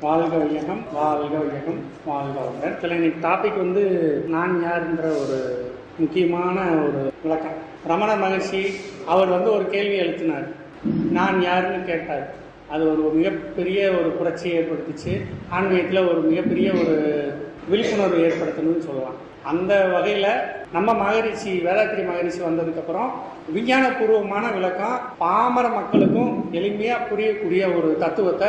வாழ்க வையகம் வாழ்க வையகம் வாழ்க வளமுடன் சில இன்னைக்கு டாபிக் வந்து நான் யாருன்ற ஒரு முக்கியமான ஒரு விளக்கம். ரமண மகர்ஷி அவர் வந்து ஒரு கேள்வி எழுத்தினார். நான் யாருன்னு கேட்டார். அது ஒரு மிகப்பெரிய ஒரு புரட்சியை ஏற்படுத்திச்சு. ஆன்மீகத்தில் ஒரு மிகப்பெரிய ஒரு விழிப்புணர்வு ஏற்படுத்தணும்னு சொல்லலாம். அந்த வகையில் நம்ம மகரிஷி வேதாத்திரி மகரிஷி வந்ததுக்கப்புறம் விஞ்ஞானபூர்வமான விளக்கம் பாமர மக்களுக்கும் எளிமையாக புரியக்கூடிய ஒரு தத்துவத்தை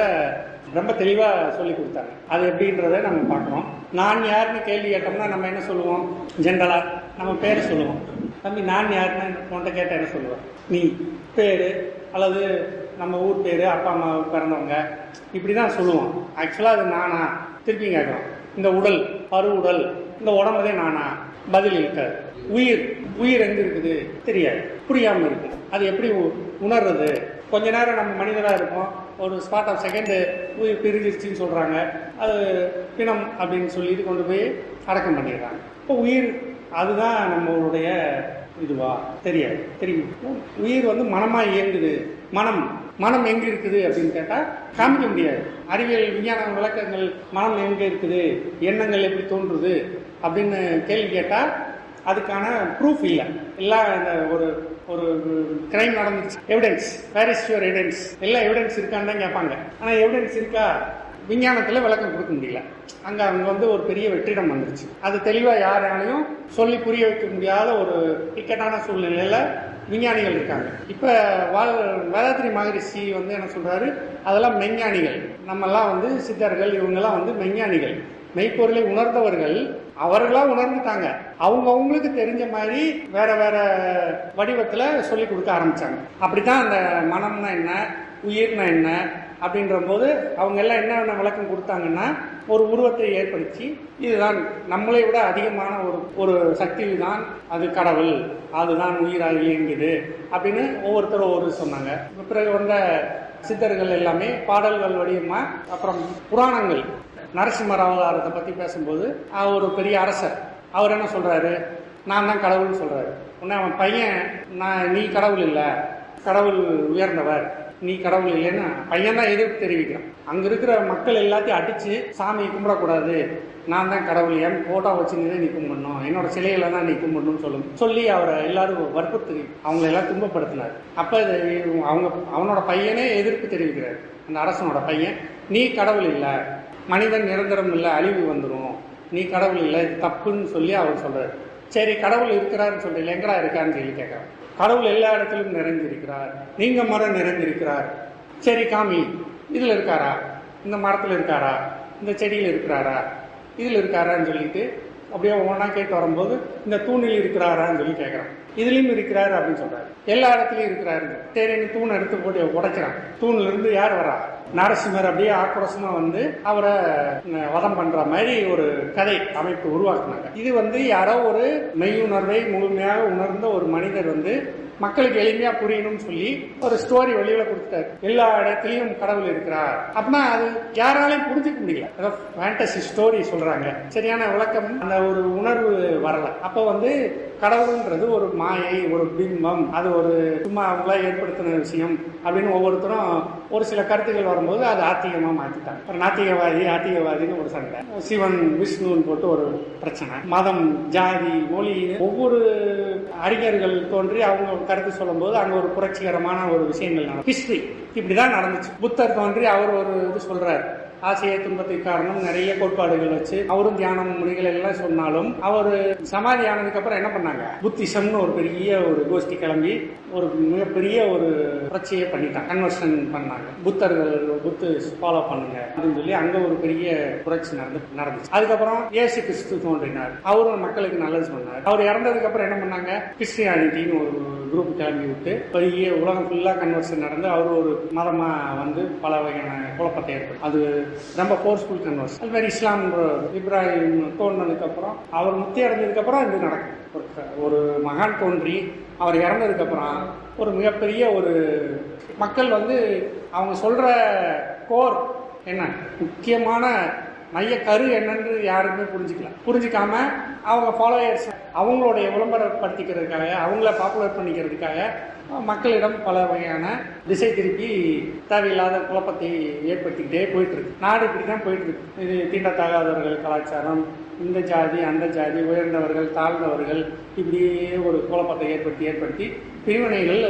ரொம்ப தெளிவாக சொல்லி கொடுத்தாங்க. அது எப்படின்றத நம்ம பார்க்குறோம். நான் யாருன்னு கேள்வி கேட்டோம்னா நம்ம என்ன சொல்லுவோம்? ஜென்ரலாக நம்ம பேரை சொல்லுவோம். தம்பி நான் யாருன்னு உன்கிட்ட கேட்டால் என்ன சொல்லுவேன் நீ. பேர் அல்லது நம்ம ஊர் பேர் அப்பா அம்மா பிறந்தவங்க. இப்படி தான் சொல்லுவோம் ஆக்சுவலாக அது நானா? திருப்பி கேட்குறோம். இந்த உடல் பரு உடல் இந்த உடம்புதே நானா? பதில் இருக்காது. உயிர் உயிர் எங்கே இருக்குது? தெரியாது. புரியாமல் இருக்கும் அது எப்படி உ- உணர்றது? கொஞ்ச நேரம் நம்ம மனிதராக இருப்போம். ஒரு ஸ்பாட் ஆஃப் செகண்டு உயிர் பிரிஞ்சிருச்சுன்னு சொல்கிறாங்க அது பிணம் அப்படின்னு சொல்லிட்டு கொண்டு போய் அடக்கம் பண்ணிடுறாங்க. இப்போ உயிர் அதுதான் நம்மளுடைய இதுவா? தெரியாது. தெரியும்? உயிர் வந்து மனமாக இயங்குது. மனம் மனம் எங்கே இருக்குது அப்படின்னு கேட்டால் காமிக்க முடியாது. அறிவியல் விஞ்ஞான விளக்கங்கள் மனம் எங்கே இருக்குது? எண்ணங்கள் எப்படி தோன்றுது? அப்படின்னு கேள்வி கேட்டால் அதுக்கான ப்ரூஃப் இல்லை. எல்லாம் இந்த ஒரு ஒரு கிரைம் நடந்துச்சு. Evidence where is your evidence எல்லா எவிடன்ஸ் இருக்கான்னு தான் கேட்பாங்க. ஆனால் எவிடன்ஸ் இருக்கா? விஞ்ஞானத்தில் விளக்கம் கொடுக்க முடியல. அங்கே அவங்க வந்து ஒரு பெரிய வெற்றிடம் வந்துருச்சு. அது தெளிவாக யாராலையும் சொல்லி புரிய வைக்க முடியாத ஒரு இக்கட்டான சூழ்நிலையில் விஞ்ஞானிகள் இருக்காங்க. இப்போ வாழ் வேதாத்திரி மகரிஷி வந்து என்ன சொல்கிறாரு அதெல்லாம் மெஞ்ஞானிகள் நம்மெல்லாம் வந்து சித்தர்கள் இவங்கெல்லாம் வந்து மெஞ்ஞானிகள் மெய்ப்பொருளை உணர்ந்தவர்கள் அவர்களா உணர்ந்துட்டாங்க. அவங்க அவங்களுக்கு தெரிஞ்ச மாதிரி வேற வேற வடிவத்துல சொல்லி கொடுக்க ஆரம்பிச்சாங்க. அப்படித்தான் அந்த மனம்னா என்ன உயிர்னா என்ன அப்படின்ற போது அவங்க எல்லாம் என்ன விளக்கம் கொடுத்தாங்கன்னா ஒரு உருவத்தை ஏற்படுத்தி இதுதான் நம்மளை விட அதிகமான ஒரு ஒரு சக்தி தான் அது கடவுள். அதுதான் உயிராக இயங்குது அப்படின்னு ஒவ்வொருத்தரும் ஒவ்வொரு சொன்னாங்க. பிறகு வந்த சித்தர்கள் எல்லாமே பாடல்கள் வடிவமா அப்புறம் புராணங்கள் நரசிம்ம அவதாரத்தை பற்றி பேசும்போது அவர் ஒரு பெரிய அரசர். அவர் என்ன சொல்கிறாரு நான் தான் கடவுள்னு சொல்கிறாரு உடனே அவன் பையன் நான் நீ கடவுள் இல்லை. கடவுள் உயர்ந்தவர். நீ கடவுள் இல்லைன்னு பையன் தான் எதிர்ப்பு தெரிவிக்கிறான். அங்கே இருக்கிற மக்கள் எல்லாத்தையும் அடித்து சாமியை கும்பிடக்கூடாது. நான் தான் கடவுள். என் ஃபோட்டோ வச்சுன்னு நீ கும்பிடணும். என்னோட சிலையில தான் நீ கும்பிடணும்னு சொல்லும் சொல்லி அவரை எல்லாரும் வற்புறுத்து அவங்களை எல்லாம் துன்பப்படுத்தினார். அப்போ அவங்க அவனோட பையனே எதிர்ப்பு தெரிவிக்கிறார். அந்த அரசனோட பையன் நீ கடவுள் இல்லை. மனிதன் நிரந்தரம் இல்லை அழிவு வந்துடும் நீ கடவுள் இல்லை இது தப்புன்னு சொல்லி அவர் சொல்கிறார் சரி கடவுள் இருக்கிறாருன்னு சொல்கிறீங்க எங்கடா இருக்கான்னு சொல்லி கேட்குறான் கடவுள் எல்லா இடத்துலையும் நிறைஞ்சிருக்கிறார். நீங்கள் மரம் நிறைந்திருக்கிறார் சரி காமி இதில் இருக்காரா? இந்த மரத்தில் இருக்காரா? இந்த செடியில் இருக்கிறாரா? இதில் இருக்காரான்னு சொல்லிட்டு அப்படியே ஒவ்வொன்றா கேட்டு வரும்போது இந்த தூணில் இருக்கிறாரான்னு சொல்லி கேட்குறான் இதுலேயும் இருக்கிறாரு அப்படின்னு சொல்கிறார் எல்லா இடத்துலையும் இருக்கிறாரு சரி தூணை தூண் எடுத்து போட்டு உடைக்கிறான். தூணிலிருந்து யார் வரா? நரசிம்மர் அப்படியே ஆக்ரோஷமா வந்து அவரை வதம் பண்ற மாதிரி ஒரு கதை அமைப்பு உருவாக்குனாங்க. இது வந்து யாரோ ஒரு மெய்யுணர்வை முழுமையாக உணர்ந்த ஒரு மனிதர் வந்து மக்களுக்கு எளிமையா புரியணும்னு சொல்லி ஒரு ஸ்டோரி வெளியில கொடுத்தாரு எல்லா இடத்துலயும் கடவுள் இருக்கிறார். அப்படின்னா அது யாராலையும் புரிஞ்சுக்க முடியல. அதாவது ஃபேண்டசி ஸ்டோரி சொல்றாங்க. சரியான விளக்கம் அந்த ஒரு உணர்வு வரல. அப்ப வந்து கடவுள்ன்றது ஒரு மாயை ஒரு பிம்பம் அது ஒரு சும்மா அவங்களா ஏற்படுத்தின விஷயம் அப்படின்னு ஒவ்வொருத்தரும் ஒரு சில கருத்துக்கள் வரும்போது அது ஆத்திகமாக மாத்திட்டாங்க. ஒரு நாத்திகவாதி ஆத்திகவாதின்னு ஒரு சண்டை. சிவன் விஷ்ணுன்னு போட்டு ஒரு பிரச்சனை. மதம் ஜாதி மொழி ஒவ்வொரு அறிஞர்கள் தோன்றி அவங்க கருத்து சொல்லும்போது அங்க ஒரு புரட்சிகரமான ஒரு விஷயங்கள் நடக்கும். ஹிஸ்டரி இப்படிதான் நடந்துச்சு. புத்தர் தோன்றி அவர் ஒரு இது சொல்றாரு. ஆசைய துன்பத்துக்கு காரணம் நிறைய கோட்பாடுகள் வச்சு அவரும் தியானம் மொழிகள் எல்லாம் சொன்னாலும் அவர் சமாதி ஆனதுக்கு அப்புறம் என்ன பண்ணாங்க? புத்திசம்னு ஒரு பெரிய ஒரு கோஷ்டி கிளம்பி ஒரு மிகப்பெரிய ஒரு புரட்சியை பண்ணிட்டாங்க. கன்வர்ஷன் பண்ணாங்க. புத்தர்கள் புத்து ஃபாலோ பண்ணுங்க அப்படின்னு சொல்லி அங்க ஒரு பெரிய புரட்சி நடந்து நடந்துச்சு. அதுக்கப்புறம் ஏசு கிறிஸ்து தோன்றினார். அவரும் மக்களுக்கு நல்லது சொன்னார். அவர் இறந்ததுக்கு அப்புறம் என்ன பண்ணாங்க? கிறிஸ்டியானிட்டின்னு ஒரு குரூப் கிளம்பி விட்டு பெரிய உலகம் ஃபுல்லாக கன்வர்ஷன் நடந்து அவர் ஒரு மதமாக வந்து பல வகையான குழப்பத்தை ஏற்படும் அது ரொம்ப ஃபோர்ஸ்ஃபுல் கன்வர்ஸ் அது மாதிரி இஸ்லாம் இப்ராஹிம் தோன்றதுக்கு அப்புறம் அவர் முத்தி அடைஞ்சதுக்கு அப்புறம் இது நடக்கும். ஒரு ஒரு மகான் தோன்றி அவர் இறந்ததுக்கு அப்புறம் ஒரு மிகப்பெரிய ஒரு மக்கள் வந்து அவங்க சொல்ற கோர் என்ன? முக்கியமான மைய கரு என்னன்னு யாருமே புரிஞ்சுக்கல. புரிஞ்சுக்காம அவங்க ஃபாலோயர்ஸ் அவங்களுடைய விளம்பரப்படுத்திக்கிறதுக்காக அவங்கள பாப்புலர் பண்ணிக்கிறதுக்காக மக்களிடம் பல வகையான திசை திருப்பி தேவையில்லாத குழப்பத்தை ஏற்படுத்திக்கிட்டே போயிட்டு இருக்கு நாடு இப்படி தான் போயிட்டு இருக்கு இது தீண்டத்தகாதவர்கள் கலாச்சாரம் இந்த ஜாதி அந்த ஜாதி உயர்ந்தவர்கள் தாழ்ந்தவர்கள் இப்படியே ஒரு குழப்பத்தை ஏற்படுத்தி ஏற்படுத்தி பிரிவினைகள்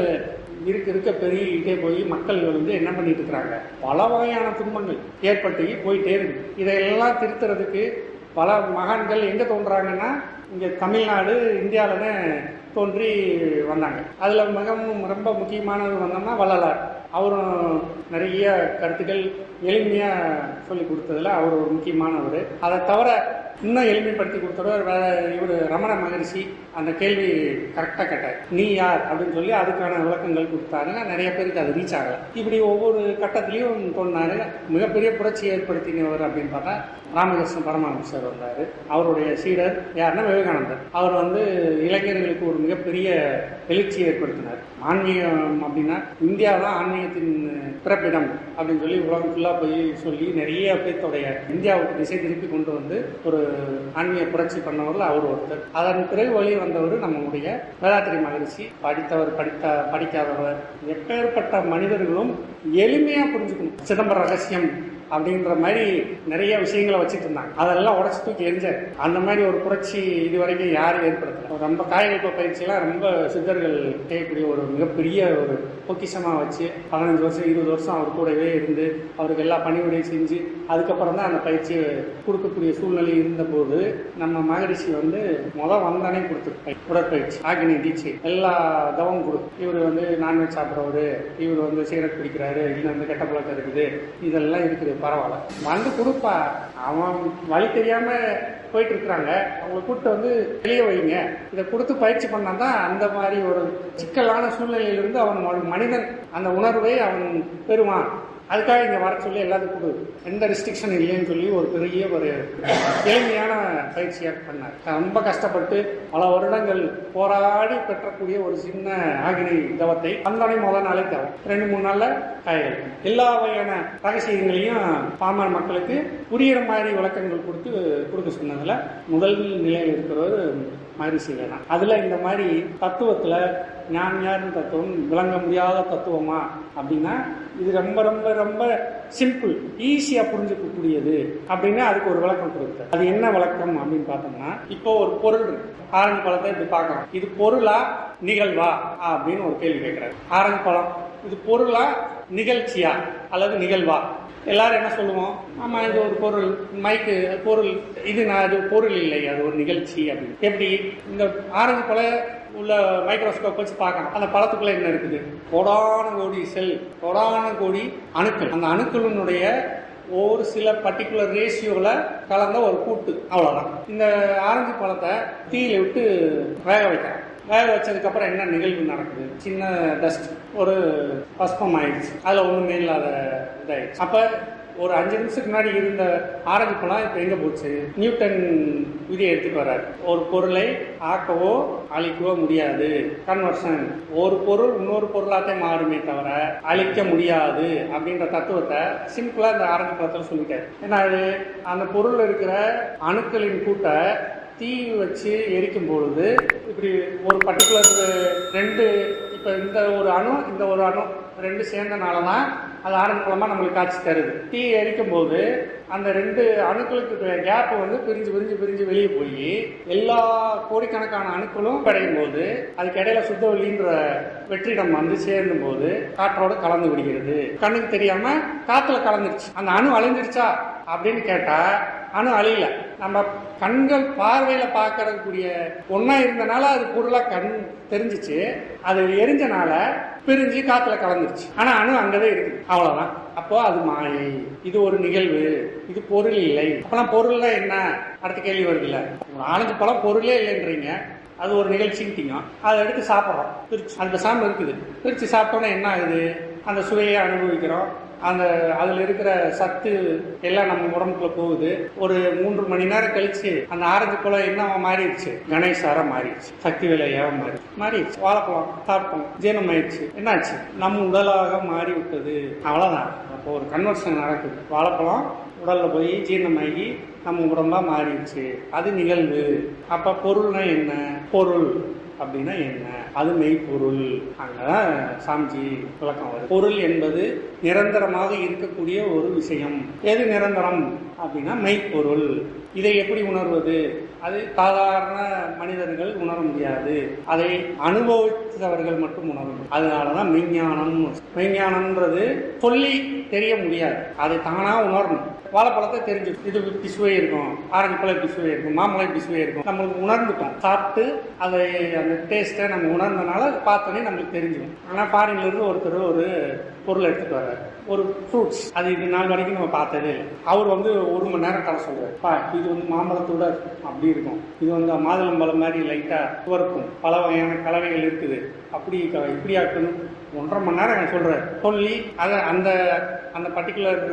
இருக்க இருக்க பெருகிட்டே போய் மக்கள் வந்து என்ன பண்ணிட்டு இருக்கிறாங்க? பல வகையான துன்பங்கள் ஏற்பட்டு போயிட்டே இருக்கு. இதையெல்லாம் திருத்துறதுக்கு பல மகான்கள் எங்கே தோன்றாங்கன்னா இங்கே தமிழ்நாடு இந்தியாவில்னு தோன்றி வந்தாங்க. அதில் மிகவும் ரொம்ப முக்கியமானவர் வந்தோம்னா வள்ளலார். அவரும் நிறைய கருத்துக்கள் எளிமையாக சொல்லி கொடுத்ததுல அவர் ஒரு முக்கியமானவர். அதை தவிர இன்னும் எளிமைப்படுத்தி கொடுத்தவர் வேற இவர் ரமண மகரிஷி. அந்த கேள்வி கரெக்டாக கேட்டார். நீ யார்? அப்படின்னு சொல்லி அதுக்கான விளக்கங்கள் கொடுத்தாருங்க. நிறைய பேருக்கு அது ரீச் ஆகலை. இப்படி ஒவ்வொரு கட்டத்திலையும் சொன்னார் மிகப்பெரிய புரட்சி ஏற்படுத்தினவர் அப்படின்னு பார்த்தா ராமகிருஷ்ண பரமஹம்சர் வந்தார். அவருடைய சீடர் யாருன்னா விவேகானந்தர். அவர் வந்து இளைஞர்களுக்கு ஒரு மிகப்பெரிய எழுச்சி ஏற்படுத்தினார். ஆன்மீகம் அப்படின்னா இந்தியா தான் ஆன்மீகத்தின் பிறப்பிடம் அப்படின்னு சொல்லி உலகம் ஃபுல்லாக போய் சொல்லி நிறைய பேர்த்தோடைய இந்தியாவுக்கு திசை திருப்பி கொண்டு வந்து ஒரு ஆன்மீக புரட்சி பண்ணவர்கள் அவர் ஒருத்தர். அதன் பிறகு வழி வந்தவர் நம்முடைய வேதாத்திரி மகரிஷி. படித்தவர் படித்த படிக்காதவர். எப்பேற்பட்ட மனிதர்களும் எளிமையாக புரிஞ்சுக்கணும். சிதம்பர ரகசியம் அப்படின்ற மாதிரி நிறைய விஷயங்களை வச்சுட்டு இருந்தாங்க. அதெல்லாம் உடச்சி தூக்கி எரிஞ்சாரு. அந்த மாதிரி ஒரு புரட்சி இது வரைக்கும் யாரும் ஏற்படுத்தல. ரொம்ப காயகல்ப பயிற்சியெல்லாம் ரொம்ப சித்தர்கள் செய்யக்கூடிய ஒரு மிகப்பெரிய ஒரு பொக்கிஷமாக வச்சு பதினஞ்சு வருஷம் இருபது வருஷம் அவர் கூடவே இருந்து அவருக்கு எல்லா பணிவிடையும் செஞ்சு அதுக்கப்புறம் தான் அந்த பயிற்சியை கொடுக்கக்கூடிய சூழ்நிலை இருந்தபோது நம்ம மகரிஷி வந்து முதல் வந்தானே கொடுத்துருப்பாங்க உடற்பயிற்சி ஆக்னி தீட்சை எல்லா தவம் கொடு. இவர் வந்து நான்வெஜ் சாப்பிட்றவரு இவர் வந்து சிகரெட் பிடிக்கிறாரு இல்லை வந்து கெட்ட பழக்கம் இருக்குது இதெல்லாம் இருக்குது பரவாயில்ல. வந்து கொடுப்பா. அவன் வழி தெரியாம போயிட்டு இருக்கிறாங்க அவங்களை கூப்பிட்டு வந்து வெளியே வைங்க. இதை கொடுத்து பயிற்சி பண்ணா தான் அந்த மாதிரி ஒரு சிக்கலான சூழ்நிலையிலிருந்து அவன் மனிதன் அந்த உணர்வை அவன் பெறுவான். அதுக்காக இங்கே வர சொல்லி எல்லாத்துக்கும் கொடு. எந்த ரெஸ்ட்ரிக்ஷன் இல்லைன்னு சொல்லி ஒரு பெரிய ஒரு எளிமையான பயிற்சியாக பண்ணார். ரொம்ப கஷ்டப்பட்டு பல வருடங்கள் போராடி பெற்றக்கூடிய ஒரு சின்ன ஆகினை தவத்தை அந்தனை முதல் நாளே தவம் ரெண்டு மூணு நாளில் காய்கள் எல்லா வகையான ரகசியங்களையும் பாமர மக்களுக்கு புரியிற மாதிரி விளக்கங்கள் கொடுத்து கொடுக்க சொன்னதில் முதல் நிலையில் இருக்கிறவர் மாதிரி செய்யலாம் அதில் இந்த மாதிரி தத்துவத்தில் ஞான் ஞான் தத்துவம் விளங்க முடியாத தத்துவமா? அப்படின்னா இது ரொம்ப ரொம்ப ரொம்ப சிம்பிள் ஈஸியாக புரிஞ்சுக்கக்கூடியது அப்படின்னு அதுக்கு ஒரு விளக்கம் கொடுக்குது அது என்ன விளக்கம் அப்படின்னு பார்த்தோம்னா இப்போ ஒரு பொருள் இருக்கு. ஆரஞ்சு பழத்தை இப்படி பார்க்குறோம் இது பொருளா நிகழ்வா? அப்படின்னு ஒரு கேள்வி கேட்குறாரு. ஆரஞ்சு பழம் இது பொருளா நிகழ்ச்சியா? அல்லது நிகழ்வா? எல்லாரும் என்ன சொல்லுவோம்? ஆமா இது ஒரு பொருள். மைக்கு பொருள். இது நான் அது பொருள் இல்லை. அது ஒரு நிகழ்ச்சி அப்படின்னு. எப்படி? இந்த ஆரஞ்சு பழ உள்ள மைக்ரோஸ்கோப் வச்சு பார்க்கலாம். அந்த பழத்துக்குள்ள என்ன இருக்குது? கோடான கோடி செல் கோடான கோடி அணுக்கள். அந்த அணுக்களினுடைய ஒரு சில பர்டிகுலர் ரேஷியோவில் கலந்த ஒரு கூட்டு. அவ்வளோதான் இந்த ஆரஞ்சு பழத்தை தீயில விட்டு வேக வைக்கிறேன் வேக வச்சதுக்கப்புறம் என்ன நிகழ்வு நடக்குது? சின்ன டஸ்ட் ஒரு பஸ்பம் ஆயிடுச்சு. அதில் ஒன்றுமே இல்லாத இதாயிடுச்சு. அப்போ ஒரு அஞ்சு நிமிஷத்துக்கு முன்னாடி இருந்த ஆரஞ்சு பழம் இப்போ எங்கே போச்சு? நியூட்டன் விதியை எடுத்துட்டு வர்றாரு. ஒரு பொருளை ஆக்கவோ அழிக்கவோ முடியாது. கன்வர்ஷன் ஒரு பொருள் இன்னொரு பொருளாத்தே மாறுமே தவிர அழிக்க முடியாது அப்படின்ற தத்துவத்தை சிம்பிளாக இந்த ஆரஞ்சு பழத்தில் சொல்லிட்டாரு. ஏன்னா அது அந்த பொருள் இருக்கிற அணுக்களின் கூட்ட தீ வச்சு எரிக்கும் பொழுது இப்படி ஒரு பர்டிகுலர் ரெண்டு இப்போ இந்த ஒரு அணு இந்த ஒரு அணு ரெண்டு சேர்ந்தனால தான் அது ஆரம்ப மூலமாக நம்மளுக்கு காட்சி தருது. தீ எரிக்கும் போது அந்த ரெண்டு அணுக்களுக்கு கேப் வந்து பிரிஞ்சு பிரிஞ்சு பிரிஞ்சு வெளியே போய் எல்லா கோடிக்கணக்கான அணுக்களும் கிடைக்கும் போது அதுக்கு இடையில சுத்தவெளின்ற வெற்றிடம் வந்து சேர்ந்தும் போது காற்றோட கலந்து விடுகிறது. கண்ணுக்கு தெரியாம காத்துல கலந்துருச்சு. அந்த அணு அழிஞ்சிருச்சா அப்படின்னு கேட்டா அணு அழியல. நம்ம கண்கள் பார்வையில் பார்க்கறதுக்குரிய ஒன்றா இருந்தனால அது பொருளாக கண் தெரிஞ்சிச்சு. அது எரிஞ்சனால பிரிஞ்சு காத்துல கலந்துருச்சு. ஆனா அணு அங்கதான் இருக்குது அவ்வளவுதான். அப்போ அது மாயை. இது ஒரு நிகழ்வு. இது பொருள் இல்லை. அப்பெல்லாம் பொருள்னா என்ன? அடுத்த கேள்வி வருது இல்ல பழம் பொருளே இல்லைன்றீங்க. அது ஒரு நிகழ்ச்சின்ட்டீங்க அதை எடுத்து சாப்பிட்றோம். பிரிச்சு. அந்த சாம்பு இருக்குது. பிரித்து சாப்பிட்டோன்னே என்ன ஆகுது? அந்த சுவையை அனுபவிக்கிறோம். அந்த அதில் இருக்கிற சத்து எல்லாம் நம்ம உடம்புக்குள்ள போகுது. ஒரு மூன்று மணி நேரம் கழிச்சு அந்த ஆரஞ்சு பழம் என்ன மாறிடுச்சு? கணேசாரா மாறிடுச்சு. சக்தி விலையாக மாறி மாறிடுச்சு. வாழைப்பழம் சாப்பிட்டோம் ஜீரணம் ஆயிடுச்சு. என்னாச்சு? நம்ம உடலாக மாறி விட்டது அவ்வளோதான் அப்போ ஒரு கன்வர்ஷன் நடக்குது. வாழைப்பழம் உடலில் போய் ஜீரணமாகி நம்ம உடம்பாக மாறிடுச்சு. அது நிகழ்வு. அப்போ பொருள்னா என்ன? பொருள். அப்படின்னா என்ன? அது மெய்ப்பொருள். அங்கதான் சாமிஜி விளக்கம் வரும் பொருள் என்பது நிரந்தரமாக இருக்கக்கூடிய ஒரு விஷயம். எது நிரந்தரம்? அப்படின்னா மெய்ப்பொருள். இதை எப்படி உணர்வது? அது சாதாரண மனிதர்கள் உணர முடியாது. அதை அனுபவித்தவர்கள் மட்டும் உணரும் அதனால தான் மெய்ஞானம் மெய்ஞானம்ன்றது சொல்லி தெரிய முடியாது. அதை தானா உணரணும். வாழைப்பழத்தை தெரிஞ்சு இது பிசுவே இருக்கும். ஆரஞ்சு பழம் பிசுவே இருக்கும். மாம்பழம் பிசுவே இருக்கும். நம்மளுக்கு உணர்ந்துட்டோம். சாப்பிட்டு அதை அந்த டேஸ்ட்டை நம்ம உணர்ந்தனால பார்த்தோன்னே நம்மளுக்கு தெரிஞ்சிடும். ஆனால் ஃபாரின்லேருந்து ஒருத்தர் ஒரு பொருள் எடுத்துகிட்டு வர்றாரு. ஒரு ஃப்ரூட்ஸ் அது இது நாள் வரைக்கும் நம்ம பார்த்ததே இல்லை. அவர் வந்து ஒரு மணி நேரம் கதை சொல்கிறார் பா இது வந்து மாம்பழத்தோட அப்படி இருக்கும். இது வந்து மாதுளம்பழம் மாதிரி லைட்டாக துவர்க்கும் பல வகையான கலவைகள் இருக்குது. அப்படி இப்படி ஆக்கணும். ஒன்றரை மணி நேரம் எனக்கு சொல்லி அதை அந்த அந்த பர்டிகுலர்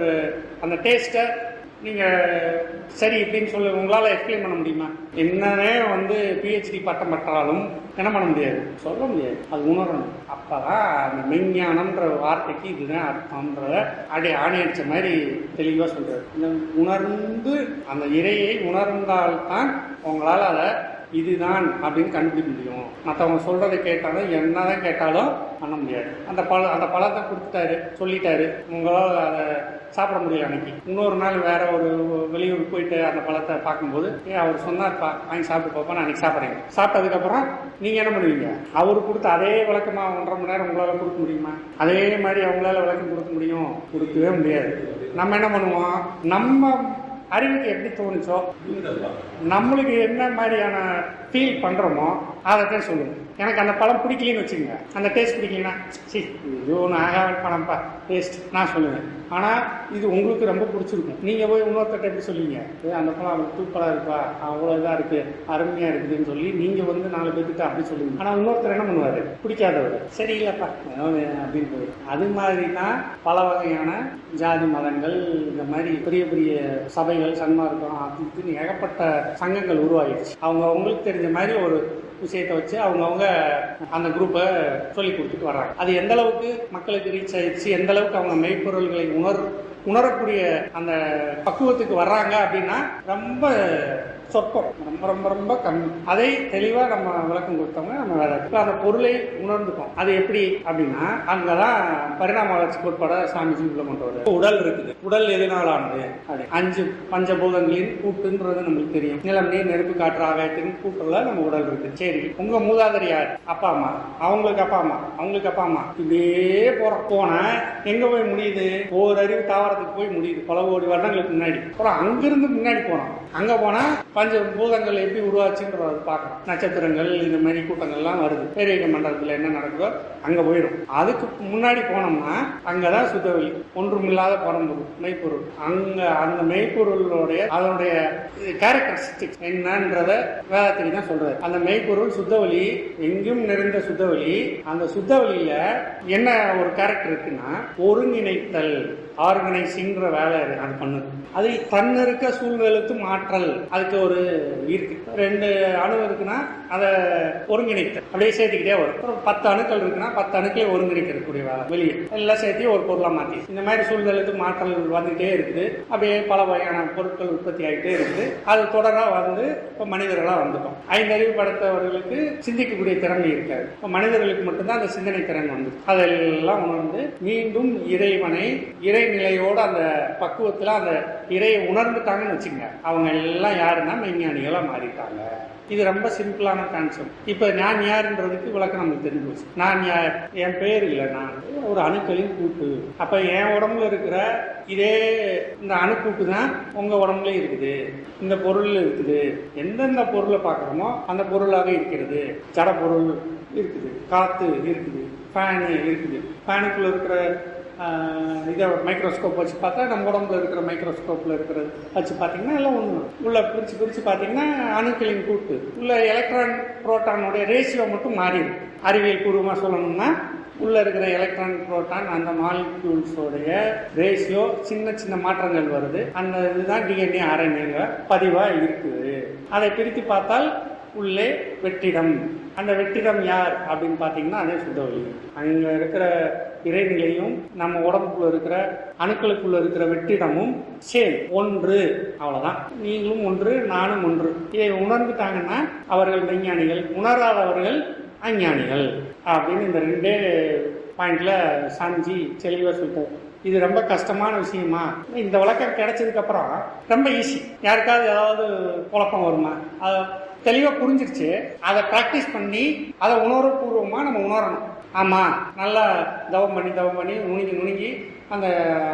அந்த டேஸ்ட்டை நீங்கள் சரி இப்படின்னு சொல்லி உங்களால் எக்ஸ்பிளைன் பண்ண முடியுமா? என்னன்னே வந்து பிஹெச்டி பட்டம் பெற்றாலும் என்ன பண்ண முடியாது? சொல்ல முடியாது. அது உணரணும். அப்பதான் அந்த மெஞ்ஞானம்ன்ற வார்த்தைக்கு இதுதான் அர்த்தம்ன்ற அடி ஆணி அடித்த மாதிரி தெளிவாக சொல்கிறார் இந்த உணர்ந்து அந்த இறையை உணர்ந்தால்தான் உங்களால் அதை இதுதான் அப்படின்னு கண்டுபிடிக்க முடியும். மற்றவங்க சொல்றதை கேட்டாலும் என்னதான் கேட்டாலும் பண்ண முடியாது. அந்த பழ அந்த பழத்தை கொடுத்துட்டாரு சொல்லிட்டாரு. உங்களால் அதை சாப்பிட முடியல அன்னைக்கு. இன்னொரு நாள் வேற ஒரு வெளியூர் போயிட்டு அந்த பழத்தை பார்க்கும்போது ஏ அவர் சொன்னார்ப்பா வாங்கி சாப்பிட்டு போப்பா நான் அன்னைக்கு சாப்பிட்றேன். சாப்பிட்டதுக்கப்புறம் நீங்கள் என்ன பண்ணுவீங்க? அவர் கொடுத்த அதே விளக்கமா ஒன்றரை மணி நேரம் உங்களால் கொடுக்க முடியுமா? அதே மாதிரி அவங்களால விளக்கம் கொடுக்க முடியும். கொடுக்கவே முடியாது. நம்ம என்ன பண்ணுவோம்? நம்ம அறிவுக்கு எப்படி தோணுச்சோ நம்மளுக்கு என்ன மாதிரியான ஃபீல் பண்ணுறோமோ அதை தான் சொல்லுவோம். எனக்கு அந்த பழம் பிடிக்கலன்னு வச்சுக்கோங்க. அந்த டேஸ்ட் பிடிக்கலன்னா சி ஐயோ நான் ஆகாத பழம்ப்பா டேஸ்ட் நான் சொல்லுவேன். ஆனால் இது உங்களுக்கு ரொம்ப பிடிச்சிருக்கும். நீங்கள் போய் இன்னொருத்தட்ட எப்படி சொல்லுவீங்க? ஏ அந்த பழம் அவ்வளோ தூப்பலாக இருப்பா அவ்வளோ இதாக இருக்குது அருமையாக இருக்குதுன்னு சொல்லி நீங்கள் வந்து நாலு பேர்த்துட்டு அப்படி சொல்லுவீங்க. ஆனால் இன்னொருத்தர் என்ன பண்ணுவார்? பிடிக்காதவர். சரி இல்லைப்பா அப்படின்னு போய். அது மாதிரி தான் பல வகையான ஜாதி மதங்கள் இந்த மாதிரி பெரிய பெரிய சபைகள் சன்மார்க்கம் அது ஏகப்பட்ட சங்கங்கள் உருவாகிடுச்சு. அவங்க அவங்களுக்கு தெரிஞ்ச மாதிரி ஒரு விஷயத்தை வச்சு அவங்கவுங்க அந்த குரூப்பை சொல்லி கொடுத்துட்டு வர்றாங்க. அது எந்த அளவுக்கு மக்களுக்கு ரீச் ஆயிடுச்சு எந்த அளவுக்கு அவங்க மெய்ப்பொருள்களை உணர் உணரக்கூடிய அந்த பக்குவத்துக்கு வர்றாங்க அப்படின்னா ரொம்ப சொற்பம் ரொம்ப ரொம்ப ரொம்ப கம்மி அதை தெளிவாக நம்ம விளக்கம் கொடுத்தவங்க நம்ம வேற இப்போ அந்த பொருளை உணர்ந்துட்டோம். அது எப்படி அப்படின்னா அங்கதான் பரிணாம வளர்ச்சி கோட்பாட சாமிஜி உள்ள கொண்டு வருது உடல் இருக்குது. உடல் எதனாலானது? அப்படி அஞ்சு பஞ்சபூதங்களின் கூட்டுன்றது நம்மளுக்கு தெரியும். நிலம் நீர் நெருப்பு காற்று ஆகாயத்தின் கூட்டுல நம்ம உடல் இருக்கு. சரி உங்க மூதாதையர் யார்? அப்பா அம்மா. அவங்களுக்கு அப்பா அம்மா. அவங்களுக்கு அப்பா அம்மா. இப்படியே போறோம். போன எங்க போய் முடியுது? ஒவ்வொரு அறிவு தாவரத்துக்கு போய் முடியுது. பல கோடி வருடங்களுக்கு முன்னாடி. அப்புறம் அங்கிருந்து முன்னாடி போனோம். அங்க போனா பஞ்ச பூதங்கள் எப்படி உருவாச்சுன்றத பார்க்கணும் நட்சத்திரங்கள் இந்த மாதிரி கூட்டங்கள்லாம் வருது. பேரீக மண்டலத்தில் என்ன நடக்குதோ அங்கே போயிடும் அதுக்கு முன்னாடி போனோம்னா அங்கே தான் சுத்தவெளி. ஒன்றுமில்லாத பரம்பொருள் மெய்ப்பொருள். அங்கே அந்த மெய்ப்பொருளுடைய அதனுடைய கேரக்டரிஸ்டிக்ஸ் என்னன்றத வேதத்திரி தான் சொல்கிறது அந்த மெய்ப்பொருள் சுத்தவெளி எங்கும் நிறைந்த சுத்தவெளி அந்த சுத்தவெளியில் என்ன ஒரு கேரக்டர் இருக்குன்னா ஒருங்கிணைத்தல் ஆர்கனைசிங்கிற வேலை அது அது பண்ணுது. அது தன்னிருக்க சூழ்நிலைக்கு மாற்றல். அதுக்கு ஒரு இருக்கு. ரெண்டு அணு இருக்குன்னா அதை ஒருங்கிணைத்தல். அப்படியே சேர்த்துக்கிட்டே வரும். ஒரு பத்து அணுக்கள் இருக்குன்னா பத்து அணுக்களை ஒருங்கிணைக்கக்கூடிய வேலை. வெளியே. எல்லாம் சேர்த்து ஒரு பொருளாக மாற்றி இந்த மாதிரி சூழ்நிலைக்கு மாற்றல் வந்துட்டே இருக்குது. அப்படியே பல வகையான பொருட்கள் உற்பத்தி ஆகிட்டே இருக்குது. அது தொடராக வந்து இப்போ மனிதர்களாக வந்துட்டோம். ஐந்தறிவு படைத்தவர்களுக்கு சிந்திக்கக்கூடிய திறமை இருக்காது. இப்போ மனிதர்களுக்கு மட்டும்தான் அந்த சிந்தனை திறன் வந்து. அதெல்லாம் உணர்ந்து மீண்டும் இறைவனை இறைநிலையோடு அந்த பக்குவத்தில் அந்த இறையை உணர்ந்துட்டாங்கன்னு வச்சுங்க அவங்க எல்லாம் யாருன்னா விஞ்ஞானிகளாக மாறிட்டாங்க. இது ரொம்ப சிம்பிளான கான்செப்ட் இப்போ நான் யாருன்றதுக்கு விளக்கம் நமக்கு தெரிஞ்சு போச்சு. நான் யார் என் பேர் இல்லை நான் ஒரு அணுக்களின் கூட்டு. அப்போ என் உடம்புல இருக்கிற இதே இந்த அணுக்கூட்டு தான் உங்கள் உடம்புல இருக்குது. இந்த பொருள் இருக்குது. எந்தெந்த பொருளை பார்க்குறோமோ அந்த பொருளாக இருக்கிறது. ஜட பொருள் இருக்குது. காற்று இருக்குது. ஃபேனு இருக்குது. ஃபேனுக்குள்ளே இருக்கிற இதை மைக்ரோஸ்கோப் வச்சு பார்த்தா நம்ம உடம்புல இருக்கிற மைக்ரோஸ்கோப்பில் இருக்கிறது வச்சு பார்த்தீங்கன்னா எல்லாம் ஒன்று உள்ளே பிரித்து பிரித்து பார்த்தீங்கன்னா அணுக்களின் கூட்டு. உள்ள எலக்ட்ரான் புரோட்டானுடைய ரேஷியோ மட்டும் மாறிடும். அறிவியல் பூர்வமாக சொல்லணும்னா உள்ளே இருக்கிற எலக்ட்ரான் புரோட்டான் அந்த மாலிக்யூல்ஸோடைய ரேஷியோ சின்ன சின்ன மாற்றங்கள் வருது. அந்த இதுதான் டிஎன்ஏ ஆர்என்ஏங்க பதிவாக இருக்குது அதை பிரித்து பார்த்தால் உள்ளே வெற்றிடம். அந்த வெற்றிடம் யார் அப்படின்னு பார்த்தீங்கன்னா அதே சுத்தவழி அங்கே இருக்கிற இறைநிலையும் நம்ம உடம்புக்குள்ள இருக்கிற அணுக்களுக்குள்ள இருக்கிற வெற்றிடமும் சேம். ஒன்று. அவ்வளவுதான். நீங்களும் ஒன்று நானும் ஒன்று. இதை உணர்ந்துட்டாங்கன்னா அவர்கள் விஞ்ஞானிகள் உணராதவர்கள் அஞ்ஞானிகள் அப்படின்னு இந்த ரெண்டே பாயிண்ட்ல சாஞ்சி தெளிவாக சொல்லிட்டாரு இது ரொம்ப கஷ்டமான விஷயமா? இந்த விளக்கம் கிடைச்சதுக்கு அப்புறம் ரொம்ப ஈஸி யாருக்காவது ஏதாவது குழப்பம் வருமா? அதை தெளிவாக புரிஞ்சிருச்சு. அதை ப்ராக்டிஸ் பண்ணி அதை உணர்வுபூர்வமாக நம்ம உணரணும். ஆமாம் நல்லா தவம் பண்ணி தவம் பண்ணி நுணுங்கி நுணுங்கி அந்த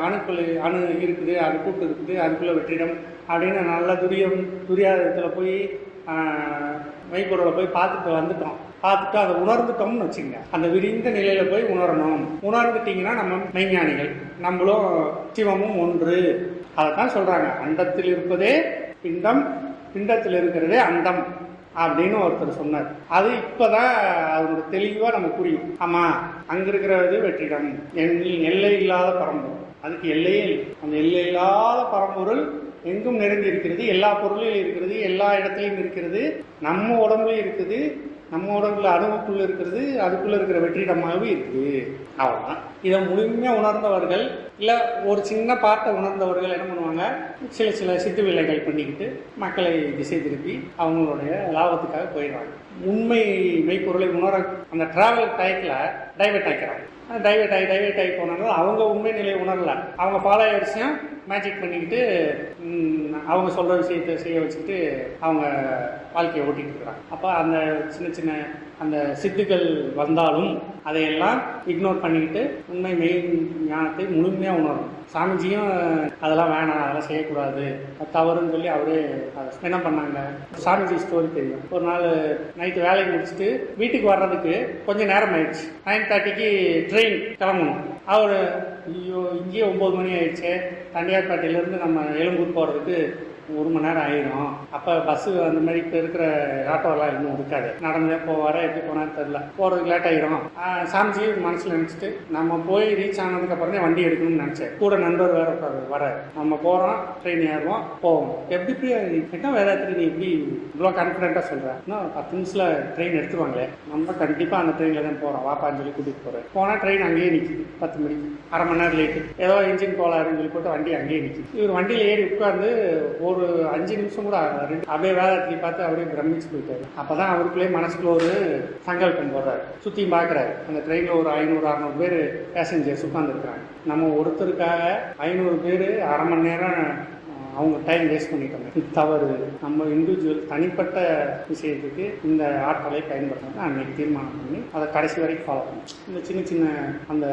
அணுக்கள் அணு இருக்குது அது கூட்டு இருக்குது அதுக்குள்ளே வெற்றிடம் அப்படின்னு நல்லா துரியம் துரியாதத்தில் போய் ஆஹ், மெய்ப்பொருளை போய் பார்த்துட்டு வந்துட்டோம். பார்த்துட்டு அதை உணர்ந்துட்டோம்னு வச்சுங்க அந்த விரிந்த நிலையில போய் உணரணும். உணர்ந்துட்டீங்கன்னா நம்ம மெய்ஞானிகள் நம்மளும் சிவமும் ஒன்று. அதை தான் சொல்றாங்க. அண்டத்தில் இருப்பதே பிண்டம் பிண்டத்தில் இருக்கிறதே அண்டம். அப்படின்னு ஒருத்தர் சொன்னார். அது இப்போதான் அவரோட தெளிவாக நம்ம புரியும். ஆமா அங்க இருக்கிறது வெற்றிடம். எல்லை இல்லாத பரம்பொருள். அதுக்கு எல்லையே இல்லை. அந்த எல்லை இல்லாத பரம்பொருள் எங்கும் நிறைந்து இருக்கிறது எல்லா பொருளிலும் இருக்கிறது எல்லா இடத்துலையும் இருக்கிறது. நம்ம உடம்புலையும் இருக்குது. நம்ம உடம்புல அணுவுக்குள்ள இருக்கிறது அதுக்குள்ள இருக்கிற வெற்றிடமாகவே இருக்குது. அவ்வளோதான் இதை முழுமையாக உணர்ந்தவர்கள் இல்லை ஒரு சின்ன பார்ட்டை உணர்ந்தவர்கள் என்ன பண்ணுவாங்க? சில சில சித்து வேலைகள் பண்ணிக்கிட்டு மக்களை திசை திருப்பி அவங்களுடைய லாபத்துக்காக போயிடுறாங்க உண்மை மெய்ப்பொருளை உணர அந்த டிராவல் டயத்தில் டைவர்ட் ஆகிக்கிறாங்க டைவர்ட் ஆகி டைவர்ட் ஆகி போனாலும் அவங்க உண்மை நிலையை உணரல. அவங்க பாலாய மேஜிக் பண்ணிக்கிட்டு அவங்க சொல்கிற விஷயத்தை செய்ய வச்சுக்கிட்டு அவங்க வாழ்க்கையை ஓட்டிகிட்டு இருக்கிறாங்க. அப்போ அந்த சின்ன சின்ன அந்த சித்துக்கள் வந்தாலும் அதையெல்லாம் இக்னோர் பண்ணிக்கிட்டு உண்மை மெயின் ஞானத்தை முழுமையாக உணரணும். சாமிஜியும் அதெல்லாம் வேணாம் அதெல்லாம் செய்யக்கூடாது. தவறுன்னு சொல்லி அவரே என்ன பண்ணாங்க? சாமிஜி ஸ்டோரி தெரியும். ஒரு நாள் நைட்டு வேலையை முடிச்சுட்டு வீட்டுக்கு வர்றதுக்கு கொஞ்சம் நேரம் ஆயிடுச்சு. நைன் தேர்ட்டிக்கு ட்ரெயின் கிளம்பணும். அவர் ஐயோ இங்கேயே ஒம்பது மணி ஆயிடுச்சு. தண்டியார்பேட்டையிலேருந்து நம்ம எழும்பூர் போகிறதுக்கு ஒரு மணி நேரம் ஆயிரும். அப்போ பஸ்ஸு அந்த மாதிரி இப்போ இருக்கிற ஆட்டோலாம் இன்னும் இருக்காது. நடந்தே போவார எப்படி போனான்னு தெரில போகிறதுக்கு லேட் ஆயிரும். சாமிஜி மனசில் நினச்சிட்டு நம்ம போய் ரீச் ஆனதுக்கு அப்புறம் தான் வண்டி எடுக்கணும்னு நினச்சேன். கூட நண்பர் வேற வர நம்ம போகிறோம் ட்ரெயின் ஏறுவோம் போவோம். எப்படி இப்படி என்ன வேதாத்திரி நீ இப்படி இவ்வளோ கான்ஃபிடென்ட்டாக சொல்கிறேன் இன்னும் பத்து நிமிஷத்தில் ட்ரெயின் எடுத்துருவாங்களே. நம்ம கண்டிப்பாக அந்த ட்ரெயினில் தான் போகிறோம் வாப்பான்னு சொல்லி கூட்டிகிட்டு போகிறேன் போனால் ட்ரெயின் அங்கேயே நிற்கிது பத்து மணிக்கு. அரை மணி நேரம் லேட்டு ஏதோ இன்ஜின் கோளாறுன்னு சொல்லி போட்டு வண்டி அங்கேயே நிற்கிது இவர் வண்டியில் ஏறி உட்கார்ந்து ஒரு ஒரு அஞ்சு நிமிஷம் கூட ஆகாது அப்படியே வேதாத்திரி பார்த்து அப்படியே பிரமிச்சு போயிட்டாரு. அப்பதான் அவருக்குள்ளே மனசுக்குள்ள ஒரு சங்கல்பம் போடுறாரு சுத்தி பாக்குறாரு அந்த ட்ரெயினில் ஒரு ஐநூறு அறநூறு பேர் பேசஞ்சர்ஸ் உட்கார்ந்துருக்காங்க நம்ம ஒருத்தருக்காக ஐநூறு பேர் அரை மணி நேரம் அவங்க டைம் வேஸ்ட் பண்ணிட்டாங்க இது தவறு. நம்ம இண்டிவிஜுவல் தனிப்பட்ட விஷயத்துக்கு இந்த ஆற்றலை பயன்படுத்தணும் அன்னைக்கு தீர்மானம் பண்ணி அதை கடைசி வரைக்கும் ஃபாலோ பண்ணணும் இந்த சின்ன சின்ன அந்த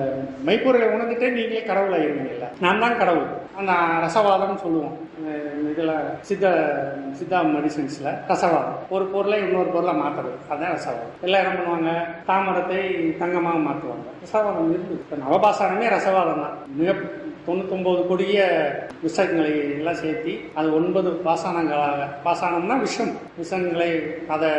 மெய்ப்பொருளை உணர்ந்துட்டே நீங்களே கடவுள் ஆயிருவீங்கல்ல. நான் தான் கடவுள். அந்த ரசவாதம்னு சொல்லுவோம். இதில் சித்த சித்தா மெடிசின்ஸில் ரசவாதம். ஒரு பொருளை இன்னொரு பொருளை மாற்றுறது அதுதான் ரசவாதம். எல்லாம் என்ன பண்ணுவாங்க? தாமரத்தை தங்கமாக மாற்றுவாங்க ரசவாதம் இருக்குது இப்போ நவபாசானமே ரசவாதம் தான். மிக தொண்ணூத்தொம்பது கொடிய விஷங்களை எல்லாம் சேர்த்தி அது ஒன்பது பாசானங்களாக பாசானம்னா விஷம். விஷங்களை அதை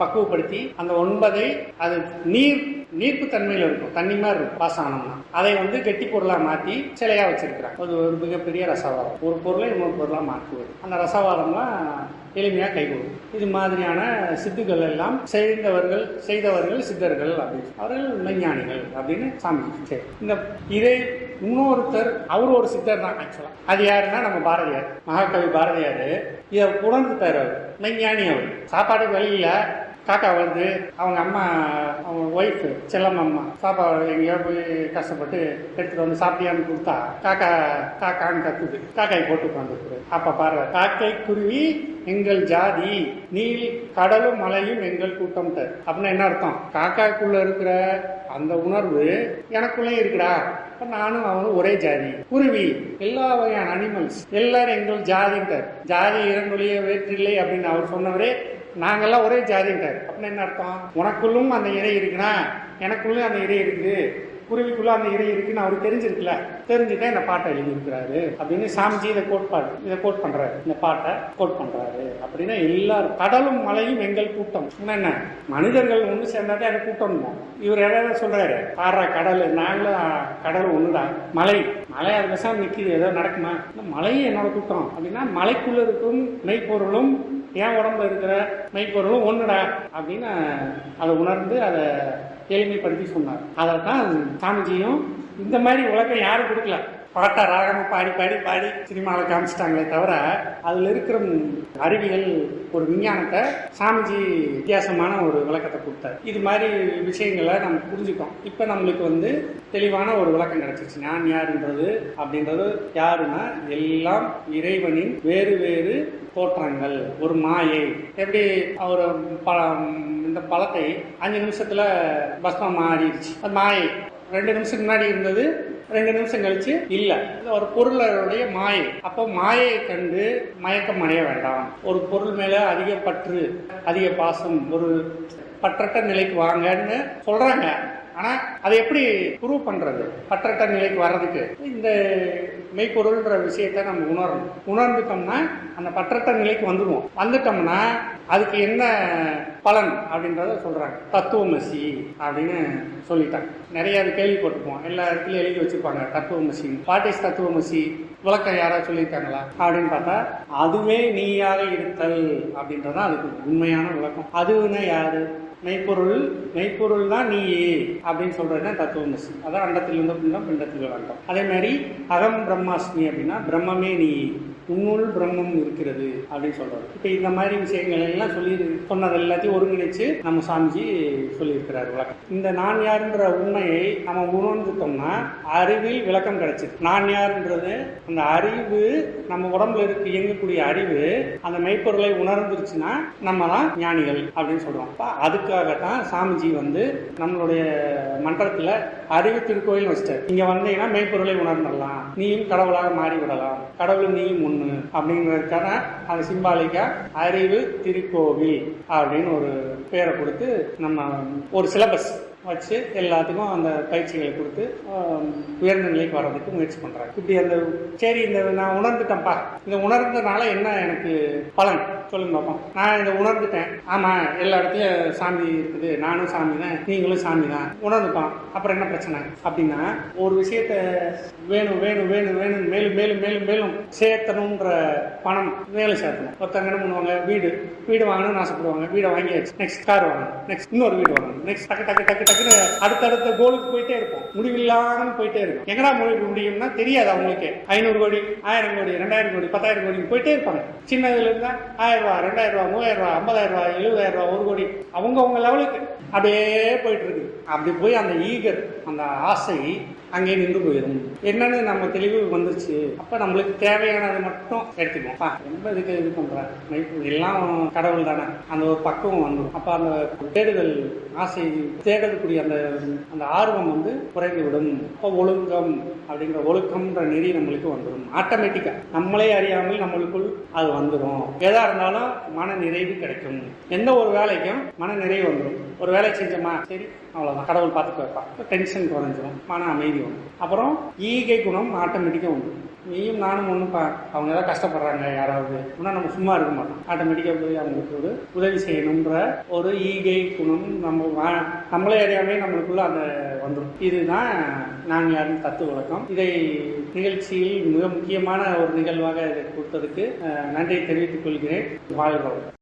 பக்குவப்படுத்தி அந்த ஒன்பதை அது நீர் நீர்ப்பு தன்மையில் இருக்கும் தண்ணி மாதிரி இருக்கும் பாசானம்னா. அதை வந்து கெட்டி பொருளாக மாற்றி சிலையாக வச்சிருக்கிறாங்க. அது ஒரு மிகப்பெரிய ரசவாதம். ஒரு பொருளை இன்னொரு பொருளாக மாற்றுவது. அந்த ரசவாதம்லாம் எளிமையாக கைகூடும் இது மாதிரியான சித்துக்கள் எல்லாம் செய்தவர்கள் செய்தவர்கள் சித்தர்கள் அப்படின்னு. அவர்கள் விஞ்ஞானிகள் அப்படின்னு சாமி. சரி. இந்த இதை இன்னொருத்தர் அவர் ஒரு சித்தர் தான் ஆக்சுவலாக அது யாருன்னா நம்ம பாரதியார். மகாகவி பாரதியார். இதை உணர்ந்துட்டார் அவர். மெஞ்ஞானி அவர். சாப்பாடு வழியில் காக்கா வந்து அவங்க அம்மா அவங்க ஒய்ஃபு செல்லம் அம்மா சாப்பாடு எங்கேயோ போய் கஷ்டப்பட்டு எடுத்துட்டு வந்து சாப்பிட்டியான்னு கொடுத்தா காக்கா காக்கான்னு கத்துது. காக்காய் போட்டு உட்காந்துருக்குது அப்ப பாரு காக்கை குருவி எங்கள் ஜாதி நீல் கடலும் மலையும் எங்கள் கூட்டம் அப்படின்னா என்ன அர்த்தம்? காக்காக்குள்ள இருக்கிற அந்த உணர்வு எனக்குள்ளேயும் இருக்குடா. இப்போ நானும் அவனும் ஒரே ஜாதி. குருவி எல்லா வகையான அனிமல்ஸ் எல்லாரும் எங்கள் ஜாதின்ட்டார். ஜாதி இரண்டொழிய வேற்றில்லை அப்படின்னு அவர் சொன்னவரே நாங்கள்லாம் ஒரே ஜாதின்ட்டார். அப்படின்னு என்ன அர்த்தம்? உனக்குள்ளும் அந்த இறை இருக்குன்னா எனக்குள்ளும் அந்த இறை இருக்குது. குருவிக்குள்ள அந்த இறை இருக்குன்னு அவருக்கு தெரிஞ்சிருக்குல்ல தெரிஞ்சுதான் இந்த பாட்டை எழுதியிருக்கிறாரு. அப்படின்னு சாமிஜி இதை கோட்பாடு இதை கோட் பண்றாரு. இந்த பாட்டை கோட் பண்றாரு. அப்படின்னா எல்லாரும் கடலும் மலையும் எங்கள் கூட்டம். என்ன? மனிதர்கள் ஒன்று சேர்ந்தாதான் எனக்கு கூட்டம் இவர் எதாவது சொல்றாரு? பாடுறா கடல் நாங்களும் கடல் ஒண்ணுதான். மலை. மலை அது விஷம் நிற்கிது ஏதோ நடக்குமா? மலையும் என்னோட கூட்டம். அப்படின்னா மலைக்குள்ள இருக்கும் மெய்ப்பொருளும் என் உடம்புல இருக்கிற மெய்ப்பொருளும் ஒண்ணுடா. அப்படின்னு அதை உணர்ந்து அதை எளிமைப்படுத்தி சொன்னார். அதை தான் சாமிஜியும் இந்த மாதிரி உலகம் யாரும் கொடுக்கல. பாட்டா ராகமா பாடி பாடி பாடி சினிமாவில் காமிச்சிட்டாங்களே தவிர அதில் இருக்கிற அறிவியல் ஒரு விஞ்ஞானத்தை சாமிஜி வித்தியாசமான ஒரு விளக்கத்தை கொடுத்தார். இது மாதிரி விஷயங்களை நம்ம புரிஞ்சுக்கோம் இப்போ நம்மளுக்கு வந்து தெளிவான ஒரு விளக்கம் கிடைச்சிருச்சு. நான் யாருன்றது அப்படின்றது யாருன்னா எல்லாம் இறைவனின் வேறு வேறு தோற்றங்கள். ஒரு மாயை. எப்படி? அவர் இந்த பழத்தை அஞ்சு நிமிஷத்துல பஸ்மம் மாறிடுச்சு. அது மாயை. ரெண்டு நிமிஷம் முன்னாடி இருந்தது ரெண்டு நிமிஷம் கழிச்சு இல்ல. ஒரு பொருளுடைய மாயை. அப்போ மாயை கண்டு மயக்கம் அடைய வேண்டாம். ஒரு பொருள் மேல அதிக பற்று அதிக பாசம் ஒரு பற்றட்ட நிலைக்கு வாங்கன்னு சொல்றாங்க. ஆனால் அதை எப்படி ப்ரூவ் பண்ணுறது பற்றற்ற நிலைக்கு வர்றதுக்கு. இந்த மெய்ப்பொருள்ன்ற விஷயத்தை நம்ம உணரணும். உணர்ந்துட்டோம்னா அந்த பற்றற்ற நிலைக்கு வந்துடுவோம் வந்துட்டோம்னா அதுக்கு என்ன பலன் அப்படின்றத சொல்கிறாங்க தத்துவமசி அப்படின்னு சொல்லிட்டாங்க. நிறைய அது கேள்விப்பட்டிருப்போம். எல்லா இடத்துலையும் எழுதி வச்சுருப்பாங்க தத்துவமசி. வாட் இஸ் தத்துவமசி? விளக்கம் யாராவது சொல்லியிருக்காங்களா? அப்படின்னு பார்த்தா அதுவே நீயாக இருத்தல் அப்படின்றதான் அதுக்கு உண்மையான விளக்கம். அதுவுன்னா யாரு? மெய்ப்பொருள் மெய்ப்பொருள் தான் நீ அப்படின்னு சொல்றதுனா தான் தத்துவமசி அதான் அண்டத்திலிருந்து பிண்டம் பிண்டத்தில் அண்டம் அதே மாதிரி அகம் பிரம்மாஸ்மி அப்படின்னா பிரம்மமே நீ உன்னுள் பிரம்மம் இருக்கிறது அப்படின்னு சொல்றாரு. இப்போ இந்த மாதிரி விஷயங்கள் எல்லாம் சொல்லி சொன்னது எல்லாத்தையும் ஒருங்கிணைச்சு நம்ம சாமிஜி சொல்லியிருக்கிறார் விளக்கம் இந்த நான் யாருன்ற உண்மையை நம்ம உணர்ந்துட்டோம்னா அறிவில் விளக்கம் கிடைச்சிது நான் யாருன்றது அந்த அறிவு நம்ம உடம்புல இருக்கு இயங்கக்கூடிய அறிவு அந்த மெய்ப்பொருளை உணர்ந்துருச்சுன்னா நம்ம தான் ஞானிகள் அப்படின்னு சொல்றோம். அதுக்காக அதுக்காகத்தான் சாமிஜி வந்து நம்மளுடைய மன்றத்தில் அறிவு திருக்கோயில் வச்சிட்டார். இங்க வந்தீங்கன்னா மெய்ப்பொருளை உணர்ந்துடலாம். நீயும் கடவுளாக மாறி விடலாம் கடவுளும் நீயும் ஒண்ணு அப்படிங்கிறதுக்கான அந்த சிம்பாலிக்கா அறிவு திருக்கோவில் அப்படின்னு ஒரு பேரை கொடுத்து நம்ம ஒரு சிலபஸ் வச்சு எல்லாத்துக்கும் அந்த பயிற்சிகளை கொடுத்து உயர்ந்த நிலைக்கு வர்றதுக்கு முயற்சி பண்றாங்க. இப்படி அந்த சரி இந்த நான் உணர்ந்துட்டேன்ப்பா. இந்த உணர்ந்தனால என்ன எனக்கு பலன்? சொல்லுங்க பார்ப்போம் நான் இதை உணர்ந்துட்டேன். ஆமா எல்லா இடத்துலயும் சாமி இருக்குது. நானும் சாமி தான் நீங்களும் சாமி தான் உணர்ந்துட்டோம். அப்புறம் என்ன பிரச்சனை? அப்படின்னா ஒரு விஷயத்த வேணும் வேணும் வேணும் வேணும் மேலும் மேலும் மேலும் மேலும் சேர்த்தணுன்ற பணம் வேலை சேர்க்கணும். ஒருத்தவங்க என்ன பண்ணுவாங்க? வீடு. வீடு வாங்கணும்னு ஆசைப்படுவாங்க. வீடை வாங்கியாச்சு. நெக்ஸ்ட் கார் வாங்கணும். நெக்ஸ்ட் இன்னொரு வீடு வாங்கணும். நெக்ஸ்ட் டக்கு டக்கு டக்கு டக்குன்னு அடுத்தடுத்த கோலுக்கு போயிட்டே இருப்போம். முடிவில்லாமல் போயிட்டே இருக்கும் எங்கடா முடிவு முடியும்னா தெரியாது அவங்களுக்கு. ஐநூறு கோடி ஆயிரம் கோடி ரெண்டாயிரம் கோடி பத்தாயிரம் கோடி போயிட்டே இருப்பாங்க. சின்னதுல இருந்தா ஆயிரம் ரூபா ரெண்டாயிரம் ரூபா மூவாயிரம் ரூபா ஐம்பதாயிரம் ரூபா எழுபதாயிரம் ரூபாய் ஒரு கோடி. அவங்க அவங்க லெவலுக்கு அப்படியே போயிட்டு இருக்கு. அப்படி போய் அந்த ஈகர் அந்த ஆசை அங்கேயே நின்று போயிடும் என்னன்னு நம்ம தெளிவு வந்துருச்சு. அப்ப நம்மளுக்கு தேவையானது மட்டும் எடுத்துக்கணும் ரொம்ப இதுக்கு இது பண்ற. எல்லாம் கடவுள் தானே. அந்த ஒரு பக்குவம் வந்துடும் அப்ப அந்த தேடுதல் ஆசை தேடக்கூடிய அந்த அந்த ஆர்வம் வந்து குறைந்து விடும் அப்போ ஒழுங்கம் அப்படிங்கிற ஒழுக்கம்ன்ற நெறி நம்மளுக்கு வந்துடும் ஆட்டோமேட்டிக்கா நம்மளே அறியாமல் நம்மளுக்குள் அது வந்துடும் எதா இருந்தாலும் மன நிறைவு கிடைக்கும். எந்த ஒரு வேலைக்கும் மன நிறைவு வந்துடும் ஒரு வேலை செஞ்சோமா? சரி அவ்வளோதான் கடவுள் பார்த்துட்டு வைப்பான் டென்ஷன் குறைஞ்சிடும் மன அமைதி வரும். அப்புறம் ஈகை குணம் ஆட்டோமேட்டிக்காக உண்டு. நீயும் நானும் ஒன்றும் அவங்க ஏதாவது கஷ்டப்படுறாங்க யாராவது. ஆனால் நம்ம சும்மா இருக்க மாட்டோம். ஆட்டோமேட்டிக்காக போய் அவங்களுக்கு ஒரு உதவி செய்யணுன்ற ஒரு ஈகை குணம் நம்ம வா- நம்மளே அறியாமே நம்மளுக்குள்ள அந்த வந்துடும் இதுதான் நான் யாரும் தத்துவ வழக்கம் இதை நிகழ்ச்சியில் மிக முக்கியமான ஒரு நிகழ்வாக இதை கொடுத்ததுக்கு நன்றியை தெரிவித்துக் கொள்கிறேன். வாழ்கிறோம்